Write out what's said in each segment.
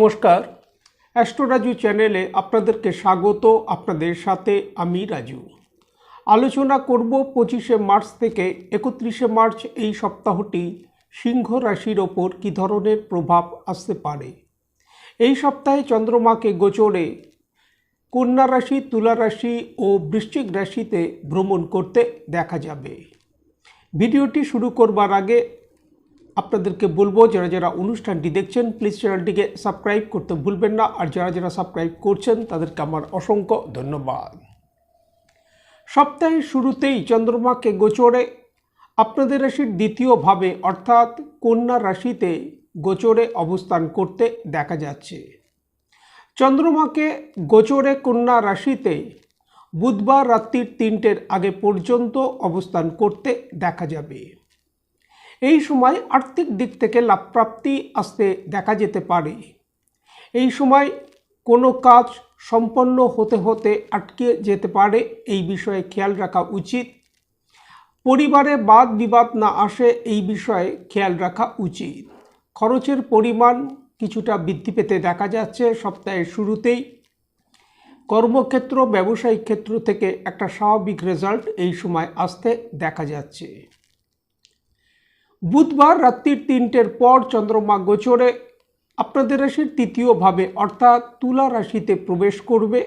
নমস্কার। অ্যাস্ট্রোরাজু চ্যানেলে আপনাদেরকে স্বাগত। আপনাদের সাথে আমি রাজু। আলোচনা করব পঁচিশে মার্চ থেকে একত্রিশে মার্চ এই সপ্তাহটি সিংহ রাশির ওপর কী ধরনের প্রভাব আসতে পারে। এই সপ্তাহে চন্দ্রমাকে গোচরে কন্যা রাশি, তুলা রাশি ও বৃশ্চিক রাশিতে ভ্রমণ করতে দেখা যাবে। ভিডিওটি শুরু করবার আগে আপনাদেরকে বলব, যারা যারা অনুষ্ঠানটি দেখছেন প্লিজ চ্যানেলটিকে সাবস্ক্রাইব করতে ভুলবেন না। আর যারা যারা সাবস্ক্রাইব করছেন, তাদেরকে আমার অসংখ্য ধন্যবাদ। সপ্তাহের শুরুতেই চন্দ্রমাকে গোচরে আপনাদের রাশির দ্বিতীয় ভাবে, অর্থাৎ কন্যা রাশিতে গোচরে অবস্থান করতে দেখা যাচ্ছে। চন্দ্রমাকে গোচরে কন্যা রাশিতে বুধবার রাত্রির তিনটের আগে পর্যন্ত অবস্থান করতে দেখা যাবে। এই সময় আর্থিক দিক থেকে লাভপ্রাপ্তি আসতে দেখা যেতে পারে। এই সময় কোনো কাজ সম্পন্ন হতে হতে আটকে যেতে পারে, এই বিষয়ে খেয়াল রাখা উচিত। পরিবারে বাদ বিবাদ না আসে, এই বিষয়ে খেয়াল রাখা উচিত। খরচের পরিমাণ কিছুটা বৃদ্ধি পেতে দেখা যাচ্ছে সপ্তাহের শুরুতেই। কর্মক্ষেত্র, ব্যবসায়িক ক্ষেত্র থেকে একটা স্বাভাবিক রেজাল্ট এই সময় আসতে দেখা যাচ্ছে। বুধবার রাত্রির তিনটের পর চন্দ্রমা গোচরে আপনাদের রাশির তৃতীয়ভাবে অর্থাৎ তুলা রাশিতে প্রবেশ করবে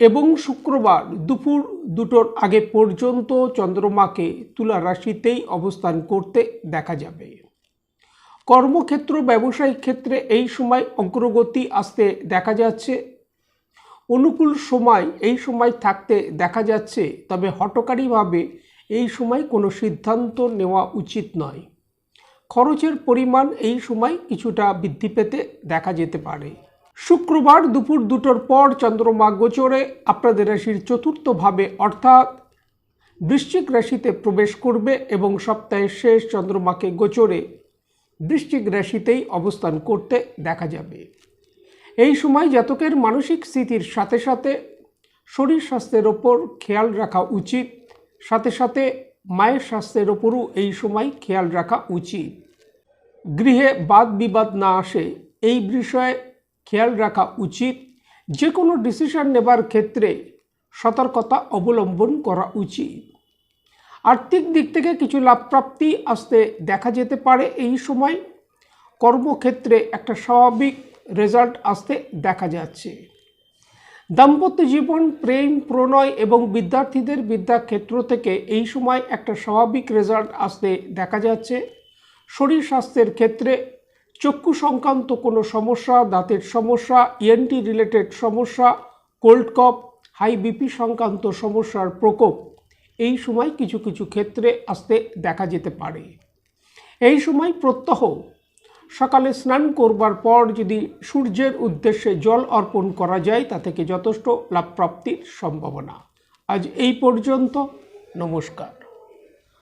এবং শুক্রবার দুপুর দুটোর আগে পর্যন্ত চন্দ্রমাকে তুলা রাশিতেই অবস্থান করতে দেখা যাবে। কর্মক্ষেত্র, ব্যবসায়িক ক্ষেত্রে এই সময় অগ্রগতি আসতে দেখা যাচ্ছে। অনুকূল সময় এই সময় থাকতে দেখা যাচ্ছে, তবে হটকারীভাবে এই সময় কোনো সিদ্ধান্ত নেওয়া উচিত নয়। খরচের পরিমাণ এই সময় কিছুটা বৃদ্ধি পেতে দেখা যেতে পারে। শুক্রবার দুপুর দুটোর পর চন্দ্রমা গোচরে আপনাদের রাশির চতুর্থভাবে অর্থাৎ বৃশ্চিক রাশিতে প্রবেশ করবে এবং সপ্তাহের শেষ চন্দ্রমাকে গোচরে বৃশ্চিক রাশিতেই অবস্থান করতে দেখা যাবে। এই সময় জাতকের মানসিক স্থিতির সাথে সাথে শরীর স্বাস্থ্যের ওপর খেয়াল রাখা উচিত। সাথে সাথে মায়ের স্বাস্থ্যের ওপরও এই সময় খেয়াল রাখা উচিত। গৃহে বাদ বিবাদ না আসে, এই বিষয়ে খেয়াল রাখা উচিত। যে কোনো ডিসিশন নেবার ক্ষেত্রে সতর্কতা অবলম্বন করা উচিত। আর্থিক দিক থেকে কিছু লাভপ্রাপ্তি আসতে দেখা যেতে পারে এই সময়। কর্মক্ষেত্রে একটা স্বাভাবিক রেজাল্ট আসতে দেখা যাচ্ছে। দাম্পত্য জীবন, প্রেম, প্রণয় এবং বিদ্যার্থীদের বিদ্যাক্ষেত্র থেকে এই সময় একটা স্বাভাবিক রেজাল্ট আসতে দেখা যাচ্ছে। শরীর স্বাস্থ্যের ক্ষেত্রে চক্ষু সংক্রান্ত কোনো সমস্যা, দাঁতের সমস্যা ইএনটি রিলেটেড সমস্যা কোল্ড কপ হাই বিপি সংক্রান্ত সমস্যার প্রকোপ এই সময় কিছু কিছু ক্ষেত্রে আসতে দেখা যেতে পারে। এই সময় প্রত্যহ সকালে স্নান করবার পর যদি সূর্যের উদ্দেশ্যে জল অর্পণ করা যায়, তা থেকে যথেষ্ট লাভ প্রাপ্তির সম্ভাবনা। আজ এই পর্যন্ত, নমস্কার।